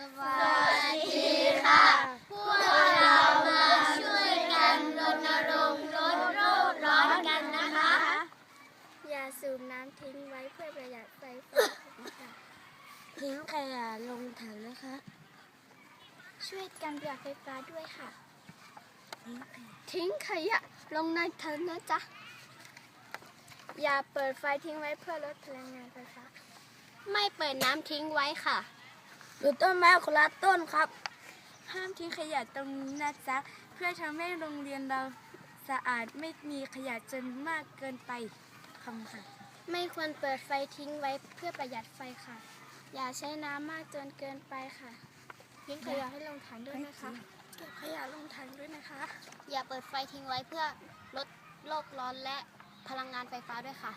วัสดีค่ะ พวกเรามาช่วยกันรณรงค์ลดโลกร้อนกันนะคะ อย่าสูบน้ำทิ้งไว้เพื่อประหยัดไฟฟ้าค่ะทิ้งขยะลงถังนะคะ ช่วยกันประหยัดไฟฟ้าด้วยค่ะทิ้งขยะทิ้งขยะลงในถังนะจ๊ะ อย่าเปิดไฟทิ้งไว้เพื่อลดพลังงานไฟฟ้า ไม่เปิดน้ำทิ้งไว้ค่ะ ปลูกต้นไม้คนละต้นครับ ห้ามทิ้งขยะตรงนี้นะจ๊ะ เพื่อทำให้โรงเรียนเราสะอาดไม่มีขยะจนมากเกินไปคำค่ะ ไม่ควรเปิดไฟทิ้งไว้เพื่อประหยัดไฟค่ะ อย่าใช้น้ำมากจนเกินไปค่ะทิ้งขยะให้ลงถังด้วยนะคะ เก็บขยะลงถังด้วยนะคะ อย่าเปิดไฟทิ้งไว้เพื่อลดโลกร้อนและพลังงานไฟฟ้าด้วยค่ะ